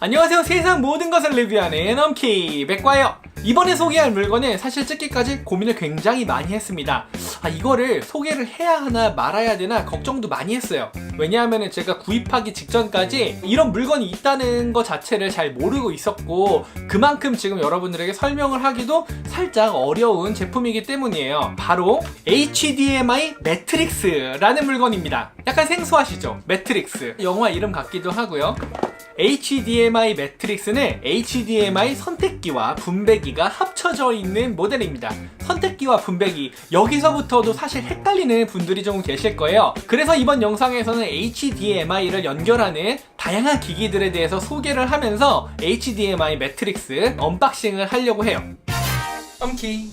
안녕하세요. 세상 모든 것을 리뷰하는 넘키 백과예요. 이번에 소개할 물건은 사실 찍기까지 고민을 굉장히 많이 했습니다. 아 이거를 소개를 해야 하나 말아야 되나 걱정도 많이 했어요. 왜냐하면 제가 구입하기 직전까지 이런 물건이 있다는 것 자체를 잘 모르고 있었고 그만큼 지금 여러분들에게 설명을 하기도 살짝 어려운 제품이기 때문이에요. 바로 HDMI 매트릭스라는 물건입니다. 약간 생소하시죠? 매트릭스 영화 이름 같기도 하고요 HDMI 매트릭스는 HDMI 선택기와 분배기가 합쳐져 있는 모델입니다. 선택기와 분배기 여기서부터도 사실 헷갈리는 분들이 좀 계실 거예요. 그래서 이번 영상에서는 HDMI를 연결하는 다양한 기기들에 대해서 소개를 하면서 HDMI 매트릭스 언박싱을 하려고 해요. 엄키.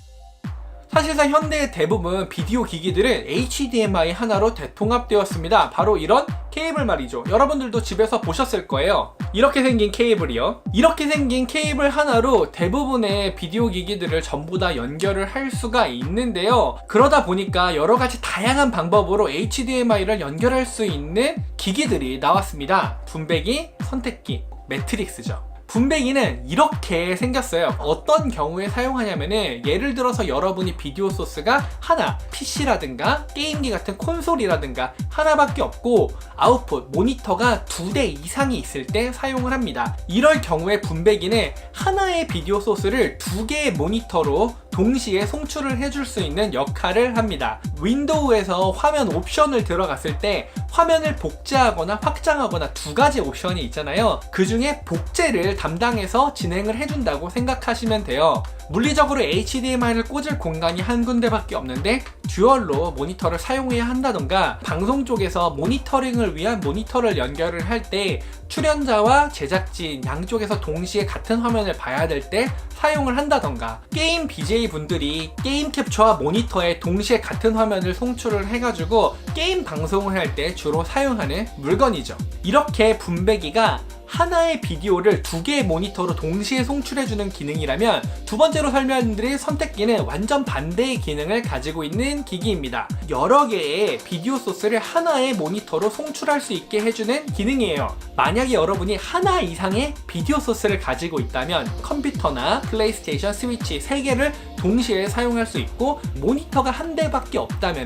사실상 현대의 대부분 비디오 기기들은 HDMI 하나로 대통합되었습니다. 바로 이런 케이블 말이죠. 여러분들도 집에서 보셨을 거예요. 이렇게 생긴 케이블이요. 이렇게 생긴 케이블 하나로 대부분의 비디오 기기들을 전부 다 연결을 할 수가 있는데요. 그러다 보니까 여러 가지 다양한 방법으로 HDMI를 연결할 수 있는 기기들이 나왔습니다. 분배기, 선택기, 매트릭스죠. 분배기는 이렇게 생겼어요. 어떤 경우에 사용하냐면은 예를 들어서 여러분이 비디오 소스가 하나, PC라든가 게임기 같은 콘솔이라든가 하나밖에 없고 아웃풋, 모니터가 두 대 이상이 있을 때 사용을 합니다. 이럴 경우에 분배기는 하나의 비디오 소스를 두 개의 모니터로 동시에 송출을 해줄 수 있는 역할을 합니다. 윈도우에서 화면 옵션을 들어갔을 때 화면을 복제하거나 확장하거나 두 가지 옵션이 있잖아요. 그 중에 복제를 담당해서 진행을 해준다고 생각하시면 돼요. 물리적으로 HDMI를 꽂을 공간이 한 군데밖에 없는데 듀얼로 모니터를 사용해야 한다던가 방송 쪽에서 모니터링을 위한 모니터를 연결을 할 때 출연자와 제작진 양쪽에서 동시에 같은 화면을 봐야 될 때 사용을 한다던가 게임 BJ 분들이 게임 캡처와 모니터에 동시에 같은 화면을 송출을 해가지고 게임 방송을 할 때 주로 사용하는 물건이죠. 이렇게 분배기가 하나의 비디오를 두 개의 모니터로 동시에 송출해주는 기능이라면 두 번째로 설명드릴 선택기는 완전 반대의 기능을 가지고 있는 기기입니다. 여러 개의 비디오 소스를 하나의 모니터로 송출할 수 있게 해주는 기능이에요. 만약에 여러분이 하나 이상의 비디오 소스를 가지고 있다면 컴퓨터나 플레이스테이션, 스위치 세 개를 동시에 사용할 수 있고 모니터가 한 대밖에 없다면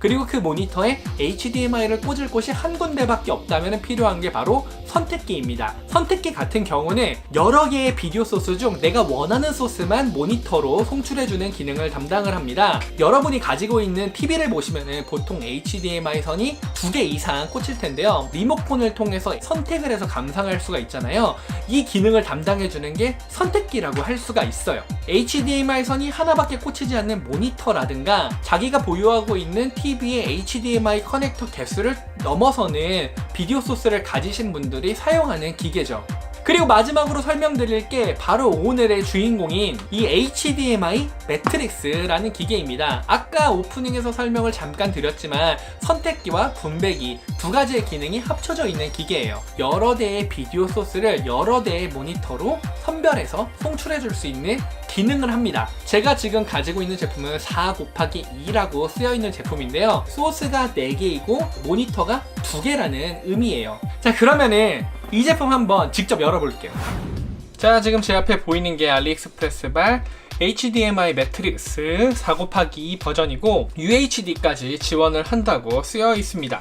그리고 그 모니터에 HDMI를 꽂을 곳이 한 군데밖에 없다면 필요한 게 바로 선택기입니다. 선택기 같은 경우는 여러 개의 비디오 소스 중 내가 원하는 소스만 모니터로 송출해주는 기능을 담당을 합니다. 여러분이 가지고 있는 TV를 보시면 보통 HDMI 선이 두 개 이상 꽂힐 텐데요. 리모컨을 통해서 선택을 해서 감상할 수가 있잖아요. 이 기능을 담당해주는 게 선택기라고 할 수가 있어요. HDMI 선이 하나밖에 꽂히지 않는 모니터라든가 자기가 보유하고 있는 TV의 HDMI 커넥터 개수를 넘어서는 비디오 소스를 가지신 분들이 사용하는 기계죠. 그리고 마지막으로 설명드릴 게 바로 오늘의 주인공인 이 HDMI 매트릭스라는 기계입니다. 아까 오프닝에서 설명을 잠깐 드렸지만 선택기와 분배기 두 가지의 기능이 합쳐져 있는 기계예요. 여러 대의 비디오 소스를 여러 대의 모니터로 선별해서 송출해 줄 수 있는 기능을 합니다. 제가 지금 가지고 있는 제품은 4 곱하기 2라고 쓰여 있는 제품인데요. 소스가 4개이고 모니터가 2개라는 의미예요. 자, 그러면은 이 제품 한번 직접 열어볼게요. 자, 지금 제 앞에 보이는 게 알리익스프레스 발 HDMI 매트릭스 4 곱하기 2 버전이고 UHD까지 지원을 한다고 쓰여 있습니다.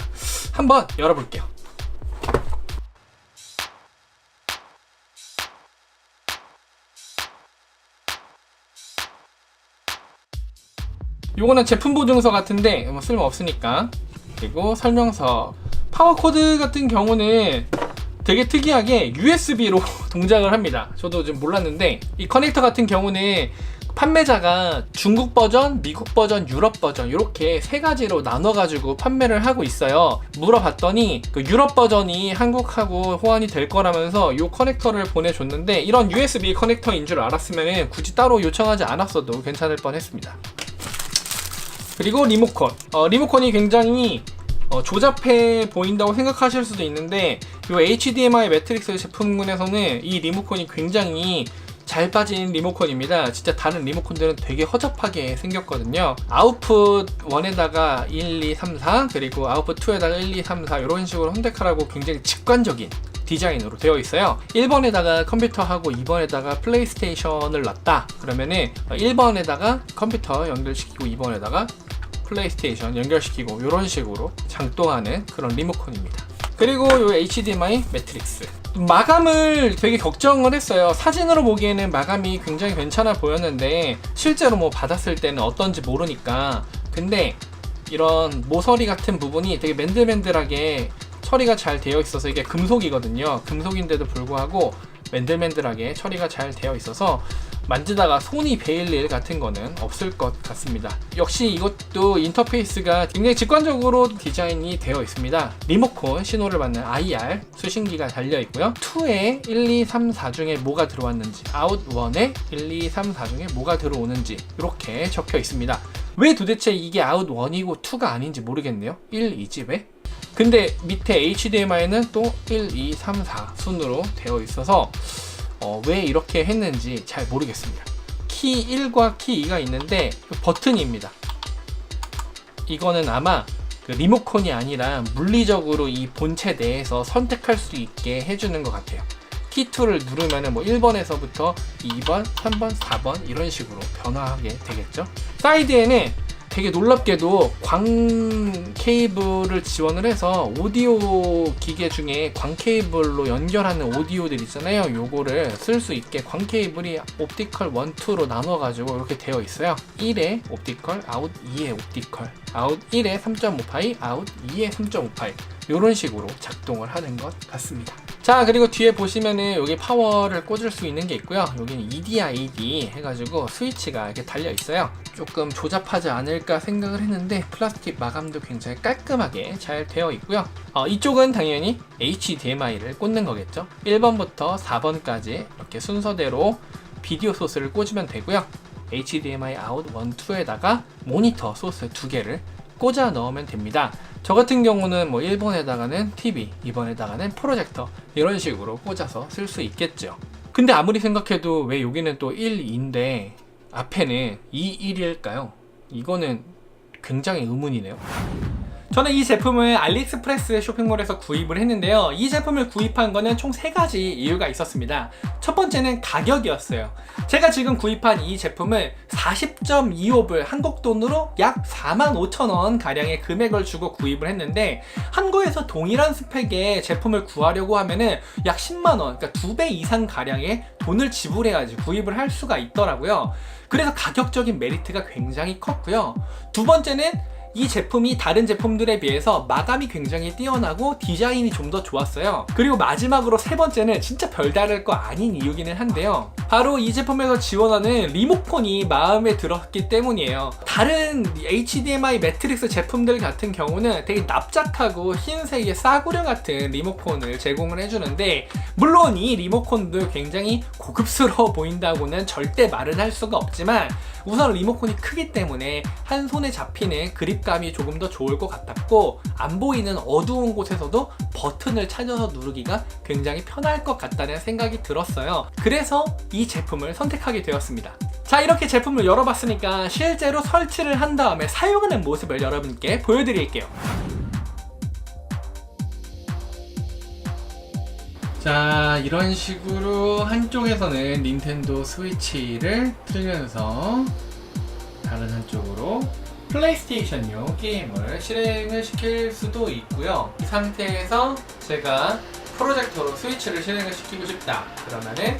한번 열어볼게요. 요거는 제품 보증서 같은데 뭐 쓸모 없으니까 그리고 설명서 파워 코드 같은 경우는 되게 특이하게 USB로 동작을 합니다. 저도 좀 몰랐는데 이 커넥터 같은 경우는 판매자가 중국 버전, 미국 버전, 유럽 버전 이렇게 세 가지로 나눠 가지고 판매를 하고 있어요. 물어봤더니 그 유럽 버전이 한국하고 호환이 될 거라면서 이 커넥터를 보내줬는데 이런 USB 커넥터인 줄 알았으면 굳이 따로 요청하지 않았어도 괜찮을 뻔했습니다. 그리고 리모컨. 어, 리모컨이 굉장히 어, 조잡해 보인다고 생각하실 수도 있는데 이 HDMI 매트릭스 제품군에서는 이 리모컨이 굉장히 잘 빠진 리모컨입니다. 진짜 다른 리모컨들은 되게 허접하게 생겼거든요. 아웃풋 1에다가 1, 2, 3, 4 그리고 아웃풋 2에다가 1, 2, 3, 4 이런 식으로 선택하라고 굉장히 직관적인 디자인으로 되어 있어요. 1번에다가 컴퓨터하고 2번에다가 플레이스테이션을 놨다. 그러면은 1번에다가 컴퓨터 연결시키고 2번에다가 플레이스테이션 연결시키고 이런 식으로 장동하는 그런 리모컨입니다. 그리고 요 HDMI 매트릭스 마감을 되게 걱정을 했어요. 사진으로 보기에는 마감이 굉장히 괜찮아 보였는데 실제로 뭐 받았을 때는 어떤지 모르니까 근데 이런 모서리 같은 부분이 되게 맨들맨들하게 처리가 잘 되어 있어서 이게 금속이거든요. 금속인데도 불구하고 맨들맨들하게 처리가 잘 되어 있어서 만지다가 손이 베일 일 같은 거는 없을 것 같습니다. 역시 이것도 인터페이스가 굉장히 직관적으로 디자인이 되어 있습니다. 리모컨 신호를 받는 IR 수신기가 달려 있고요. 2에 1, 2, 3, 4 중에 뭐가 들어왔는지, 아웃 1에 1, 2, 3, 4 중에 뭐가 들어오는지 이렇게 적혀 있습니다. 왜 도대체 이게 아웃 1이고 2가 아닌지 모르겠네요. 1, 2집 에 근데 밑에 HDMI는 또 1, 2, 3, 4 순으로 되어 있어서 어, 왜 이렇게 했는지 잘 모르겠습니다. 키 1과 키 2가 있는데 버튼입니다. 이거는 아마 그 리모컨이 아니라 물리적으로 이 본체 내에서 선택할 수 있게 해주는 것 같아요. 키 2를 누르면 뭐 1번에서부터 2번, 3번, 4번 이런 식으로 변화하게 되겠죠. 사이드에는 되게 놀랍게도 광 케이블을 지원을 해서 오디오 기계 중에 광 케이블로 연결하는 오디오들 있잖아요. 요거를 쓸 수 있게 광 케이블이 옵티컬 1, 2로 나눠 가지고 이렇게 되어 있어요. 1에 옵티컬, 아웃 2에 옵티컬, 아웃 1에 3.5파이, 아웃 2에 3.5파이. 이런 식으로 작동을 하는 것 같습니다. 자 그리고 뒤에 보시면은 여기 파워를 꽂을 수 있는 게 있고요. 여기는 EDID 해가지고 스위치가 이렇게 달려 있어요. 조금 조잡하지 않을까 생각을 했는데 플라스틱 마감도 굉장히 깔끔하게 잘 되어 있고요. 어, 이쪽은 당연히 HDMI를 꽂는 거겠죠? 1번부터 4번까지 이렇게 순서대로 비디오 소스를 꽂으면 되고요. HDMI 아웃 1, 2에다가 모니터 소스 두 개를 꽂아 넣으면 됩니다. 저 같은 경우는 뭐 1번에다가는 TV, 2번에다가는 프로젝터 이런 식으로 꽂아서 쓸 수 있겠죠. 근데 아무리 생각해도 왜 여기는 또 1, 2인데 앞에는 2, 1일까요? 이거는 굉장히 의문이네요. 저는 이 제품을 알리익스프레스 쇼핑몰에서 구입을 했는데요. 이 제품을 구입한 거는 총세 가지 이유가 있었습니다. 첫 번째는 가격이었어요. 제가 지금 구입한 이 제품을 40.25불 한국 돈으로 약 45,000원 가량의 금액을 주고 구입을 했는데 한국에서 동일한 스펙의 제품을 구하려고 하면은 약 10만 원, 그러니까 두배 이상 가량의 돈을 지불해야지 구입을 할 수가 있더라고요. 그래서 가격적인 메리트가 굉장히 컸고요. 두 번째는 이 제품이 다른 제품들에 비해서 마감이 굉장히 뛰어나고 디자인이 좀 더 좋았어요. 그리고 마지막으로 세 번째는 진짜 별다를 거 아닌 이유기는 한데요. 바로 이 제품에서 지원하는 리모컨이 마음에 들었기 때문이에요. 다른 HDMI 매트릭스 제품들 같은 경우는 되게 납작하고 흰색의 싸구려 같은 리모컨을 제공을 해주는데 물론 이 리모컨도 굉장히 고급스러워 보인다고는 절대 말은 할 수가 없지만 우선 리모컨이 크기 때문에 한 손에 잡히는 그립감이 조금 더 좋을 것 같았고 안 보이는 어두운 곳에서도 버튼을 찾아서 누르기가 굉장히 편할 것 같다는 생각이 들었어요. 그래서 이 제품을 선택하게 되었습니다. 자 이렇게 제품을 열어봤으니까 실제로 설치를 한 다음에 사용하는 모습을 여러분께 보여드릴게요. 자 이런 식으로 한쪽에서는 닌텐도 스위치를 틀면서 다른 한쪽으로 플레이스테이션용 게임을 실행을 시킬 수도 있고요. 이 상태에서 제가 프로젝터로 스위치를 실행을 시키고 싶다. 그러면은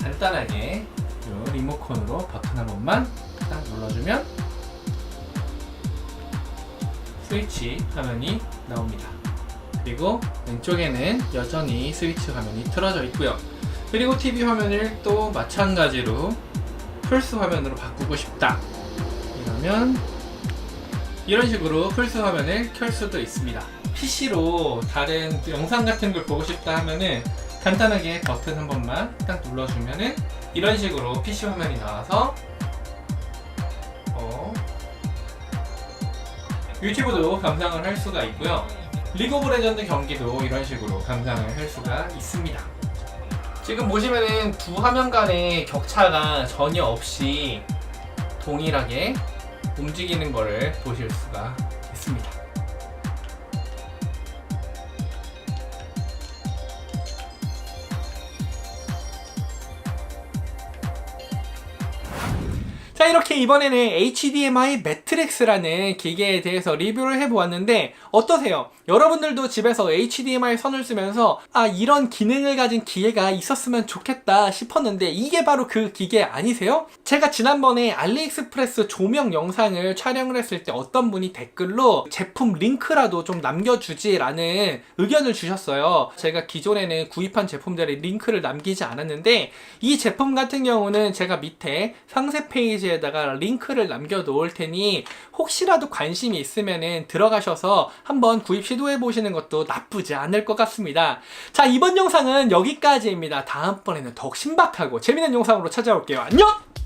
간단하게 이 리모컨으로 버튼 한 번만 딱 눌러주면 스위치 화면이 나옵니다 그리고 왼쪽에는 여전히 스위치 화면이 틀어져 있고요. 그리고 TV 화면을 또 마찬가지로 플스 화면으로 바꾸고 싶다. 이러면 이런 식으로 플스 화면을 켤 수도 있습니다. PC로 다른 영상 같은 걸 보고 싶다 하면은 간단하게 버튼 한 번만 딱 눌러주면은 이런 식으로 PC 화면이 나와서 어, 유튜브도 감상을 할 수가 있고요. 리그 오브 레전드 경기도 이런 식으로 감상을 할 수가 있습니다. 지금 보시면은 두 화면 간의 격차가 전혀 없이 동일하게 움직이는 것을 보실 수가 있습니다. 자 이렇게 이번에는 HDMI 매트릭스라는 기계에 대해서 리뷰를 해보았는데 어떠세요? 여러분들도 집에서 HDMI 선을 쓰면서 아 이런 기능을 가진 기계가 있었으면 좋겠다 싶었는데 이게 바로 그 기계 아니세요? 제가 지난번에 알리익스프레스 조명 영상을 촬영을 했을 때 어떤 분이 댓글로 제품 링크라도 좀 남겨주지 라는 의견을 주셨어요. 제가 기존에는 구입한 제품들의 링크를 남기지 않았는데 이 제품 같은 경우는 제가 밑에 상세 페이지에 다가 링크를 남겨 놓을 테니 혹시라도 관심이 있으면은 들어가셔서 한번 구입 시도해 보시는 것도 나쁘지 않을 것 같습니다. 자, 이번 영상은 여기까지입니다. 다음번에는 더욱 신박하고 재밌는 영상으로 찾아올게요. 안녕!